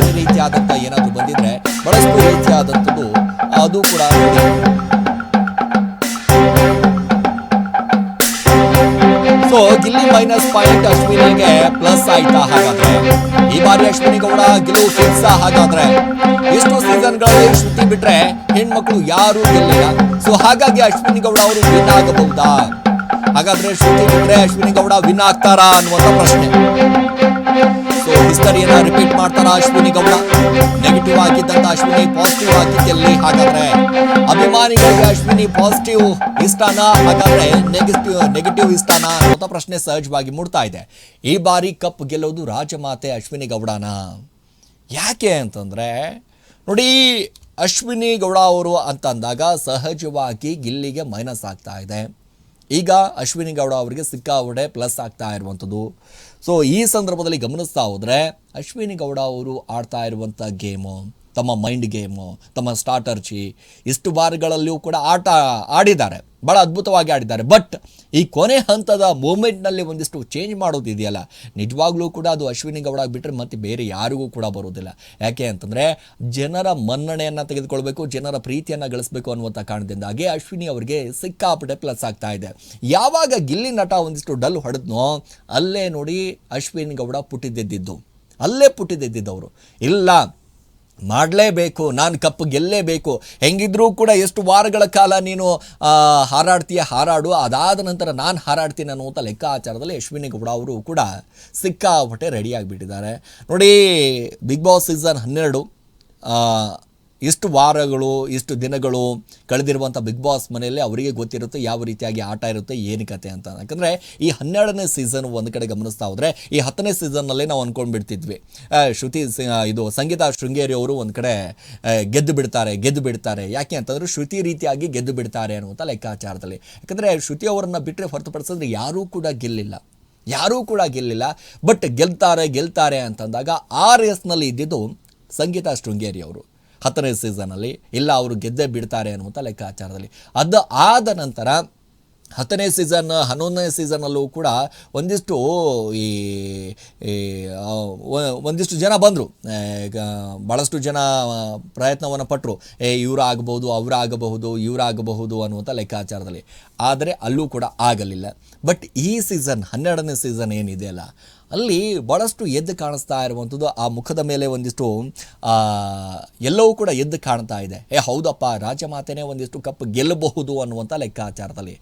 ಬೇರೆ ರೀತಿಯಾದಂಥ ಏನಾದರೂ ಬಂದಿದ್ರೆ ಬಹಳಷ್ಟು ರೀತಿಯಾದಂಥದ್ದು ಅದು ಕೂಡ. ಸೊ ಗಿಲ್ಲಿ ಮೈನಸ್ ಪಾಯಿಂಟ್ ಅಶ್ವಿನಿಗೆ ಪ್ಲಸ್ ಆಯ್ತಾ ಹಾಗಾದ್ರೆ? ಈ ಬಾರಿ ಅಶ್ವಿನಿ ಗೌಡ ಗೆಲುವು ಫಿಕ್ಸ್ ಹಾಗಾದ್ರೆ? ಎಷ್ಟು ಸೀಸನ್ಗಳಲ್ಲಿ ಶ್ರುತಿ ಬಿಟ್ರೆ ಹೆಣ್ಮಕ್ಳು ಯಾರು ಗೆಲ್ಲಿಲ್ಲ. ಸೊ ಹಾಗಾಗಿ ಅಶ್ವಿನಿ ಗೌಡ ಅವರು ವಿನ್ ಆಗಬಹುದಾ? ಹಾಗಾದ್ರೆ ಶ್ರುತಿ ಬಿಟ್ರೆ ಅಶ್ವಿನಿ ಗೌಡ ವಿನ್ ಆಗ್ತಾರಾ ಅನ್ನುವಂತ ಪ್ರಶ್ನೆ. ಸೊ ಹಿಸ್ಟರಿಯನ್ನ ರಿಪೀಟ್ ಮಾಡ್ತಾರಾ ಅಶ್ವಿನಿ ಗೌಡ. ನೆಗೆಟಿವ್ ಆಗಿದ್ದಂತ ಅಶ್ವಿನಿ ಪಾಸಿಟಿವ್ ಆಗಿದ್ದಲ್ಲಿ ಹಾಗಾದ್ರೆ ಅಭಿಮಾನಿಗಳಿಗೆ ಅಶ್ವಿನಿ ಪಾಸಿಟಿವ್ ಇಷ್ಟನಾ? ಹಾಗಾದ್ರೆ ನೆಗೆಟಿವ್ ನೆಗೆಟಿವ್ ಇಷ್ಟನಾ? ಅಂತ ಪ್ರಶ್ನೆ ಸಹಜವಾಗಿ ಮೂಡ್ತಾ ಇದೆ. ಈ ಬಾರಿ ಕಪ್ ಗೆಲ್ಲೋದು ರಾಜಮಾತೆ ಅಶ್ವಿನಿ ಗೌಡನ. ಯಾಕೆ ಅಂತಂದ್ರೆ, ನೋಡಿ ಅಶ್ವಿನಿ ಗೌಡ ಅವರು ಅಂತಂದಾಗ ಸಹಜವಾಗಿ ಗಿಲ್ಲಿಗೆ ಮೈನಸ್ ಆಗ್ತಾ ಇದೆ. ಈಗ ಅಶ್ವಿನಿ ಗೌಡ ಅವರಿಗೆ ಸಿಕ್ಕಾಪಟ್ಟೆ ಪ್ಲಸ್ ಆಗ್ತಾ ಇರುವಂಥದ್ದು ಸೊ ಈ ಸಂದರ್ಭದಲ್ಲಿ ಗಮನಿಸ್ತಾ ಹೋದರೆ ಅಶ್ವಿನಿ ಗೌಡ ಅವರು ಆಡ್ತಾ ಇರುವಂಥ ಗೇಮು ತಮ್ಮ ಮೈಂಡ್ ಗೇಮು ತಮ್ಮ ಸ್ಟಾರ್ಟರ್ಚಿ ಇಷ್ಟು ಬಾರ್ಗಳಲ್ಲಿಯೂ ಕೂಡ ಆಟ ಆಡಿದ್ದಾರೆ. ಭಾಳ ಅದ್ಭುತವಾಗಿ ಆಡಿದ್ದಾರೆ. ಬಟ್ ಈ ಕೊನೆ ಹಂತದ ಮೂಮೆಂಟ್ನಲ್ಲಿ ಒಂದಿಷ್ಟು ಚೇಂಜ್ ಮಾಡೋದಿದೆಯಲ್ಲ ನಿಜವಾಗ್ಲೂ ಕೂಡ ಅದು ಅಶ್ವಿನಿ ಗೌಡ ಬಿಟ್ಟರೆ ಮತ್ತೆ ಬೇರೆ ಯಾರಿಗೂ ಕೂಡ ಬರೋದಿಲ್ಲ. ಯಾಕೆ ಅಂತಂದರೆ ಜನರ ಮನ್ನಣೆಯನ್ನು ತೆಗೆದುಕೊಳ್ಬೇಕು, ಜನರ ಪ್ರೀತಿಯನ್ನು ಗಳಿಸಬೇಕು ಅನ್ನುವಂಥ ಕಾರಣದಿಂದಾಗಿ ಅಶ್ವಿನಿ ಅವರಿಗೆ ಸಿಕ್ಕಾಪಟ್ಟೆ ಪ್ಲಸ್ ಆಗ್ತಾ ಇದೆ. ಯಾವಾಗ ಗಿಲ್ಲಿ ನಟ ಒಂದಿಷ್ಟು ಡಲ್ ಹೊಡೆದ್ನೋ, ಅಲ್ಲೇ ನೋಡಿ ಅಶ್ವಿನಿ ಗೌಡ ಪುಟ್ಟಿದ್ದೆದ್ದಿದ್ದು ಅಲ್ಲೇ ಪುಟ್ಟಿದ್ದೆದ್ದಿದ್ದವರು ಇಲ್ಲ. ಮಾಡಲೇಬೇಕು, ನಾನು ಕಪ್ಪು ಗೆಲ್ಲಲೇಬೇಕು ಹೆಂಗಿದ್ರೂ ಕೂಡ ಎಷ್ಟು ವಾರಗಳ ಕಾಲ ನೀನು ಹಾರಾಡ್ತೀಯ, ಹಾರಾಡು. ಅದಾದ ನಂತರ ನಾನು ಹಾರಾಡ್ತೀನಿ ಅನ್ನುವಂಥ ಲೆಕ್ಕಾಚಾರದಲ್ಲಿ ಅಶ್ವಿನಿ ಗೌಡ ಅವರು ಕೂಡ ಸಿಕ್ಕಾಪಟ್ಟೆ ರೆಡಿಯಾಗಿಬಿಟ್ಟಿದ್ದಾರೆ ನೋಡಿ ಬಿಗ್ ಬಾಸ್ ಸೀಸನ್ ಹನ್ನೆರಡು ಇಷ್ಟು ವಾರಗಳು ಇಷ್ಟು ದಿನಗಳು ಕಳೆದಿರುವಂಥ ಬಿಗ್ ಬಾಸ್ ಮನೆಯಲ್ಲಿ ಅವರಿಗೆ ಗೊತ್ತಿರುತ್ತೆ ಯಾವ ರೀತಿಯಾಗಿ ಆಟ ಇರುತ್ತೆ ಏನು ಕತೆ ಅಂತ. ಯಾಕಂದರೆ ಈ ಹನ್ನೆರಡನೇ ಸೀಸನ್ ಒಂದು ಕಡೆ ಗಮನಿಸ್ತಾ ಹೋದರೆ ಈ ಹತ್ತನೇ ಸೀಸನ್ನಲ್ಲೇ ನಾವು ಅಂದ್ಕೊಂಡು ಬಿಡ್ತಿದ್ವಿ ಆ, ಶ್ರುತಿ ಇದು ಸಂಗೀತ ಶೃಂಗೇರಿ ಅವರು ಒಂದು ಕಡೆ ಗೆದ್ದು ಬಿಡ್ತಾರೆ ಗೆದ್ದು ಬಿಡ್ತಾರೆ. ಯಾಕೆ ಅಂತಂದರೆ ಶ್ರುತಿ ರೀತಿಯಾಗಿ ಗೆದ್ದು ಬಿಡ್ತಾರೆ ಅನ್ನುವಂಥ ಲೆಕ್ಕಾಚಾರದಲ್ಲಿ. ಯಾಕಂದರೆ ಶ್ರುತಿ ಅವರನ್ನು ಬಿಟ್ಟರೆ ಹೊರತುಪಡಿಸಿದ್ರೆ ಯಾರೂ ಕೂಡ ಗೆಲ್ಲಿಲ್ಲ. ಯಾರೂ ಕೂಡ ಗೆಲ್ಲಿಲ್ಲ. ಬಟ್ ಗೆಲ್ತಾರೆ ಗೆಲ್ತಾರೆ ಅಂತಂದಾಗ ಆ ರೇಸ್ನಲ್ಲಿ ಇದ್ದಿದ್ದು ಸಂಗೀತ ಶೃಂಗೇರಿ ಅವರು. ಹತ್ತನೇ ಸೀಸನಲ್ಲಿ ಇಲ್ಲ ಅವರು ಗೆದ್ದೇ ಬಿಡ್ತಾರೆ ಅನ್ನುವಂಥ ಲೆಕ್ಕಾಚಾರದಲ್ಲಿ. ಅದು ಆದ ನಂತರ ಹತ್ತನೇ ಸೀಸನ್ ಹನ್ನೊಂದನೇ ಸೀಸನಲ್ಲೂ ಕೂಡ ಒಂದಿಷ್ಟು ಈ ಒಂದಿಷ್ಟು ಜನ ಬಂದರು. ಭಾಳಷ್ಟು ಜನ ಪ್ರಯತ್ನವನ್ನು ಪಟ್ಟರು ಏ ಇವರಾಗಬಹುದು ಆಗಬಹುದು, ಇವ್ರು ಆಗಬಹುದು ಅನ್ನುವಂಥ ಲೆಕ್ಕಾಚಾರದಲ್ಲಿ. ಆದರೆ ಅಲ್ಲೂ ಕೂಡ ಆಗಲಿಲ್ಲ. ಬಟ್ ಈ ಸೀಸನ್ ಹನ್ನೆರಡನೇ ಸೀಸನ್ ಏನಿದೆಯಲ್ಲ ಅಲ್ಲಿ ಭಾಳಷ್ಟು ಎದ್ದು ಕಾಣಿಸ್ತಾ ಇರುವಂಥದ್ದು ಆ ಮುಖದ ಮೇಲೆ ಒಂದಿಷ್ಟು ಎಲ್ಲವೂ ಕೂಡ ಎದ್ದು ಕಾಣ್ತಾ ಇದೆ. ಏ, ಹೌದಪ್ಪ, ರಾಜಮಾತೆನೇ ಒಂದಿಷ್ಟು ಕಪ್ ಗೆಲ್ಲಬಹುದು ಅನ್ನುವಂಥ ಲೆಕ್ಕಾಚಾರದಲ್ಲಿ.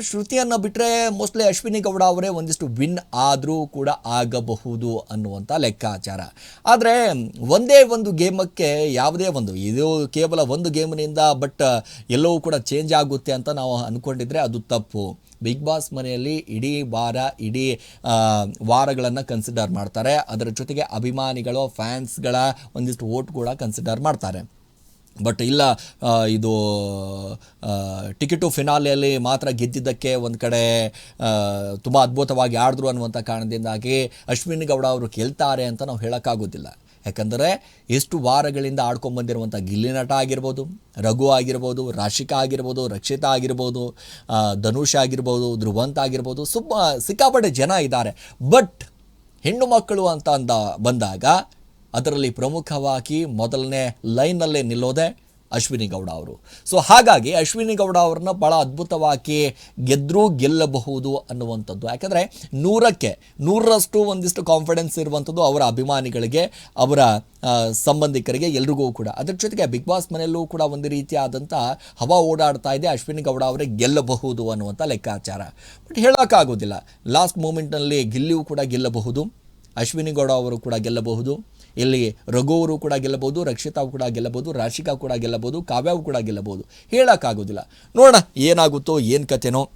ಶ್ರುತಿಯನ್ನು ಬಿಟ್ಟರೆ ಮೋಸ್ಟ್ಲಿ ಅಶ್ವಿನಿ ಗೌಡ ಅವರೇ ಒಂದಿಷ್ಟು ವಿನ್ ಆದರೂ ಕೂಡ ಆಗಬಹುದು ಅನ್ನುವಂಥ ಲೆಕ್ಕಾಚಾರ. ಆದರೆ ಒಂದೇ ಒಂದು ಗೇಮಕ್ಕೆ ಯಾವುದೇ ಒಂದು, ಇದು ಕೇವಲ ಒಂದು ಗೇಮ್ನಿಂದ ಬಟ್ ಎಲ್ಲವೂ ಕೂಡ ಚೇಂಜ್ ಆಗುತ್ತೆ ಅಂತ ನಾವು ಅಂದ್ಕೊಂಡಿದ್ರೆ ಅದು ತಪ್ಪು. ಬಿಗ್ ಬಾಸ್ ಮನೆಯಲ್ಲಿ ಇಡೀ ವಾರ, ಇಡೀ ವಾರಗಳನ್ನು ಕನ್ಸಿಡರ್ ಮಾಡ್ತಾರೆ. ಅದರ ಜೊತೆಗೆ ಅಭಿಮಾನಿಗಳು ಫ್ಯಾನ್ಸ್ಗಳ ಒಂದಿಷ್ಟು ಓಟ್ ಕೂಡ ಕನ್ಸಿಡರ್ ಮಾಡ್ತಾರೆ. ಬಟ್ ಇಲ್ಲ ಇದು ಟಿಕೆಟು ಫಿನಾಲೆಯಲ್ಲಿ ಮಾತ್ರ ಗೆದ್ದಿದ್ದಕ್ಕೆ ಒಂದು ಕಡೆ ತುಂಬ ಅದ್ಭುತವಾಗಿ ಆಡಿದ್ರು ಅನ್ನುವಂಥ ಕಾರಣದಿಂದಾಗಿ ಅಶ್ವಿನಿ ಗೌಡ ಅವರು ಗೆಲ್ತಾರೆ ಅಂತ ನಾವು ಹೇಳೋಕ್ಕಾಗೋದಿಲ್ಲ. ಯಾಕಂದರೆ ಎಷ್ಟು ವಾರಗಳಿಂದ ಆಡ್ಕೊಂಬಂದಿರುವಂಥ ಗಿಲ್ಲಿನಟ ಆಗಿರ್ಬೋದು, ರಘು ಆಗಿರ್ಬೋದು, ರಾಶಿಕಾ ಆಗಿರ್ಬೋದು, ರಕ್ಷಿತಾ ಆಗಿರ್ಬೋದು ಧನುಷ್ ಆಗಿರ್ಬೋದು, ಧ್ರುವಂತ ಆಗಿರ್ಬೋದು, ಸುಮ್ಮ ಸಿಕ್ಕಾಪಟ್ಟೆ ಜನ ಇದ್ದಾರೆ. ಬಟ್ ಹೆಣ್ಣು ಮಕ್ಕಳು ಅಂತ ಅಂದ ಬಂದಾಗ ಅದರಲ್ಲಿ ಪ್ರಮುಖವಾಗಿ ಮೊದಲನೇ ಲೈನಲ್ಲೇ ನಿಲ್ಲೋದೆ. ಅಶ್ವಿನಿ ಗೌಡ ಅವರು. ಸೊ ಹಾಗಾಗಿ ಅಶ್ವಿನಿ ಗೌಡ ಅವ್ರನ್ನ ಭಾಳ ಅದ್ಭುತವಾಗಿ ಗೆದ್ದರೂ ಗೆಲ್ಲಬಹುದು ಅನ್ನುವಂಥದ್ದು. ಯಾಕಂದರೆ ನೂರಕ್ಕೆ, ನೂರರಷ್ಟು ಒಂದಿಷ್ಟು ಕಾನ್ಫಿಡೆನ್ಸ್ ಇರುವಂಥದ್ದು ಅವರ ಅಭಿಮಾನಿಗಳಿಗೆ, ಅವರ ಸಂಬಂಧಿಕರಿಗೆ ಎಲ್ರಿಗೂ ಕೂಡ. ಅದರ ಜೊತೆಗೆ ಬಿಗ್ ಬಾಸ್ ಮನೆಯಲ್ಲೂ ಕೂಡ ಒಂದು ರೀತಿಯಾದಂಥ ಹವಾ ಓಡಾಡ್ತಾ ಇದೆ ಅಶ್ವಿನಿ ಗೌಡ ಅವರೇ ಗೆಲ್ಲಬಹುದು ಅನ್ನುವಂಥ ಲೆಕ್ಕಾಚಾರ. ಬಟ್ ಹೇಳೋಕ್ಕಾಗೋದಿಲ್ಲ. ಲಾಸ್ಟ್ ಮೂಮೆಂಟ್ನಲ್ಲಿ ಗಿಲ್ಲಿಯೂ ಕೂಡ ಗೆಲ್ಲಬಹುದು, ಅಶ್ವಿನಿ ಗೌಡ ಅವರು ಕೂಡ ಗೆಲ್ಲಬಹುದು. ಇಲ್ಲಿ ರಘುವರು ಕೂಡ ಗೆಲ್ಲಬಹುದು ರಕ್ಷಿತಾ ಕೂಡ ಗೆಲ್ಲಬಹುದು ರಾಶಿಕಾ ಕೂಡ ಗೆಲ್ಲಬಹುದು, ಕಾವ್ಯಾವು ಕೂಡ ಗೆಲ್ಲಬಹುದು. ಹೇಳೋಕ್ಕಾಗೋದಿಲ್ಲ. ನೋಡೋಣ ಏನಾಗುತ್ತೋ, ಏನು ಕತೆನೋ